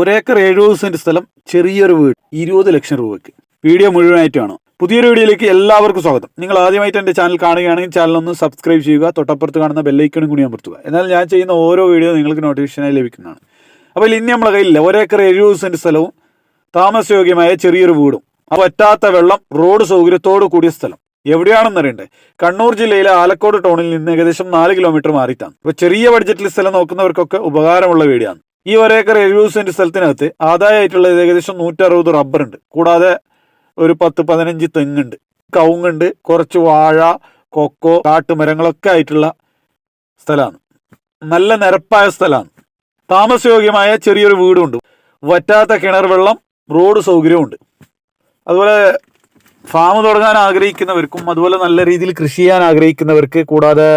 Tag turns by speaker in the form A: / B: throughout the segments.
A: ഒരേക്കർ എഴുപത് സെന്റ് സ്ഥലം ചെറിയൊരു വീട് ഇരുപത് ലക്ഷം രൂപയ്ക്ക്. വീഡിയോ മുഴുവനായിട്ടാണ്. പുതിയൊരു വീഡിയോയിലേക്ക് എല്ലാവർക്കും സ്വാഗതം. നിങ്ങൾ ആദ്യമായിട്ട് എന്റെ ചാനൽ കാണുകയാണെങ്കിൽ ചാനൽ ഒന്ന് സബ്സ്ക്രൈബ് ചെയ്യുക തൊട്ടപ്പുറത്ത് കാണുന്ന ബെല്ലൈക്കണും കൂടി അമർത്തുക. എന്നാൽ ഞാൻ ചെയ്യുന്ന ഓരോ വീഡിയോ നിങ്ങൾക്ക് നോട്ടിഫിക്കേഷനായി ലഭിക്കുന്നതാണ്. അപ്പോൾ ഇനി നമ്മളെ കയ്യിലില്ല. ഒരേക്കർ എഴുപത് സെന്റ് സ്ഥലവും താമസയോഗ്യമായ ചെറിയൊരു വീടും പറ്റാത്ത വെള്ളം റോഡ് സൗകര്യത്തോട് കൂടിയ സ്ഥലം. എവിടെയാണെന്ന് അറിയണ്ടേ? കണ്ണൂർ ജില്ലയിലെ ആലക്കോട് ടൗണിൽ നിന്ന് ഏകദേശം നാല് കിലോമീറ്റർ മാറിയിട്ടാണ്. ഇപ്പൊ ചെറിയ ബഡ്ജറ്റിൽ സ്ഥലം നോക്കുന്നവർക്കൊക്കെ ഉപകാരമുള്ള വീടാണ്. ഈ ഒരേക്കർ എഴുപത് സെന്റ് സ്ഥലത്തിനകത്ത് ആദായമായിട്ടുള്ളത് ഏകദേശം നൂറ്ററുപത് റബ്ബർ ഉണ്ട് കൂടാതെ ഒരു പത്ത് പതിനഞ്ച് തെങ്ങുണ്ട്. കവുങ്ങുണ്ട് കുറച്ച് വാഴ കൊക്കോ കാട്ടുമരങ്ങളൊക്കെ ആയിട്ടുള്ള സ്ഥലമാണ്. നല്ല നിരപ്പായ സ്ഥലമാണ്. താമസയോഗ്യമായ ചെറിയൊരു വീടുണ്ട്. വറ്റാത്ത കിണർ വെള്ളം റോഡ് സൗകര്യമുണ്ട് അതുപോലെ ഫാം തുടങ്ങാൻ ആഗ്രഹിക്കുന്നവർക്കും അതുപോലെ നല്ല രീതിയിൽ കൃഷി ചെയ്യാൻ ആഗ്രഹിക്കുന്നവർക്ക് കൂടാതെ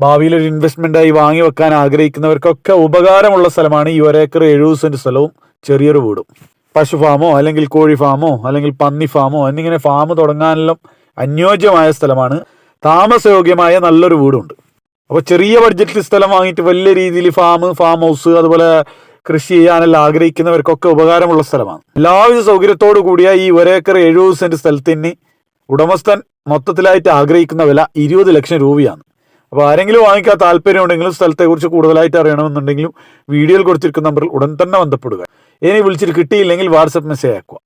A: ഭാവിയിൽ ഒരു ഇൻവെസ്റ്റ്മെന്റായി വാങ്ങി വെക്കാൻ ആഗ്രഹിക്കുന്നവർക്കൊക്കെ ഉപകാരമുള്ള സ്ഥലമാണ് ഈ ഒരേക്കർ എഴുപത് സെന്റ് സ്ഥലവും ചെറിയൊരു വീടും. പശു ഫാമോ അല്ലെങ്കിൽ കോഴി ഫാമോ അല്ലെങ്കിൽ പന്നി ഫാമോ എന്നിങ്ങനെ ഫാം തുടങ്ങാനെല്ലാം അനുയോജ്യമായ സ്ഥലമാണ് താമസയോഗ്യമായ നല്ലൊരു വീടുണ്ട്. അപ്പോൾ ചെറിയ ബഡ്ജറ്റിൽ സ്ഥലം വാങ്ങിയിട്ട് വലിയ രീതിയിൽ ഫാം ഫാം ഹൗസ് അതുപോലെ കൃഷി ചെയ്യാനെല്ലാം ആഗ്രഹിക്കുന്നവർക്കൊക്കെ ഉപകാരമുള്ള സ്ഥലമാണ്. എല്ലാവിധ സൗകര്യത്തോടു കൂടിയ ഈ ഒരേക്കർ എഴുപത് സെന്റ് സ്ഥലത്തിന് ഉടമസ്ഥൻ മൊത്തത്തിലായിട്ട് ആഗ്രഹിക്കുന്ന വില ഇരുപത് ലക്ഷം രൂപയാണ്. അപ്പോൾ ആരെങ്കിലും വാങ്ങിക്കാൻ താല്പര്യം ഉണ്ടെങ്കിലും സ്ഥലത്തെക്കുറിച്ച് കൂടുതലായിട്ട് അറിയണമെന്നുണ്ടെങ്കിലും വീഡിയോയിൽ കൊടുത്തിരിക്കുന്ന നമ്പറിൽ ഉടൻ തന്നെ ബന്ധപ്പെടുക. ഇനി വിളിച്ചിട്ട് കിട്ടിയില്ലെങ്കിൽ വാട്സപ്പ് മെസ്സേജ് അയക്കുക.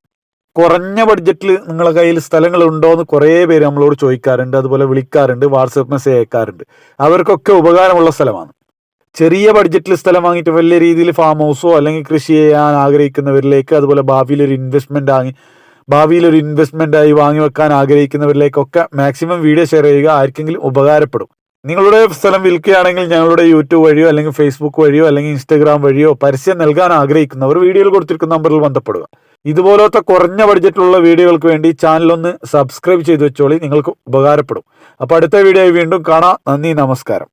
A: കുറഞ്ഞ ബഡ്ജറ്റിൽ നിങ്ങളെ കയ്യിൽ സ്ഥലങ്ങളുണ്ടോ എന്ന് കുറേ പേര് നമ്മളോട് ചോദിക്കാറുണ്ട്. അതുപോലെ വിളിക്കാറുണ്ട് വാട്സപ്പ് മെസ്സേജ് അയക്കാറുണ്ട്. അവർക്കൊക്കെ ഉപകാരമുള്ള സ്ഥലമാണ്. ചെറിയ ബഡ്ജറ്റിൽ സ്ഥലം വാങ്ങിയിട്ട് വലിയ രീതിയിൽ ഫാം ഹൗസോ അല്ലെങ്കിൽ കൃഷി ചെയ്യാൻ ആഗ്രഹിക്കുന്നവരിലേക്ക് അതുപോലെ ഭാവിയിൽ ഒരു ഇൻവെസ്റ്റ്മെന്റ് ആയി ഭാവിയിൽ ഒരു ഇൻവെസ്റ്റ്മെന്റ് ആയി വാങ്ങി വെക്കാൻ ആഗ്രഹിക്കുന്നവരിലേക്കൊക്കെ മാക്സിമം വീഡിയോ ഷെയർ ചെയ്യുക ആർക്കെങ്കിലും ഉപകാരപ്പെടും. നിങ്ങളുടെ സ്ഥലം വിൽക്കുകയാണെങ്കിൽ ഞങ്ങളുടെ യൂട്യൂബ് വഴിയോ അല്ലെങ്കിൽ ഫേസ്ബുക്ക് വഴിയോ അല്ലെങ്കിൽ ഇൻസ്റ്റാഗ്രാം വഴിയോ പരസ്യം നൽകാൻ ആഗ്രഹിക്കുന്നവർ വീഡിയോയിൽ കൊടുത്തിരിക്കുന്ന നമ്പറിൽ ബന്ധപ്പെടുക. ഇതുപോലത്തെ കുറഞ്ഞ ബഡ്ജറ്റിലുള്ള വീഡിയോകൾക്ക് വേണ്ടി ചാനലൊന്ന് സബ്സ്ക്രൈബ് ചെയ്ത് വെച്ചോളി നിങ്ങൾക്ക് ഉപകാരപ്പെടും. അപ്പോൾ അടുത്ത വീഡിയോ വീണ്ടും കാണാം. നന്ദി നമസ്കാരം.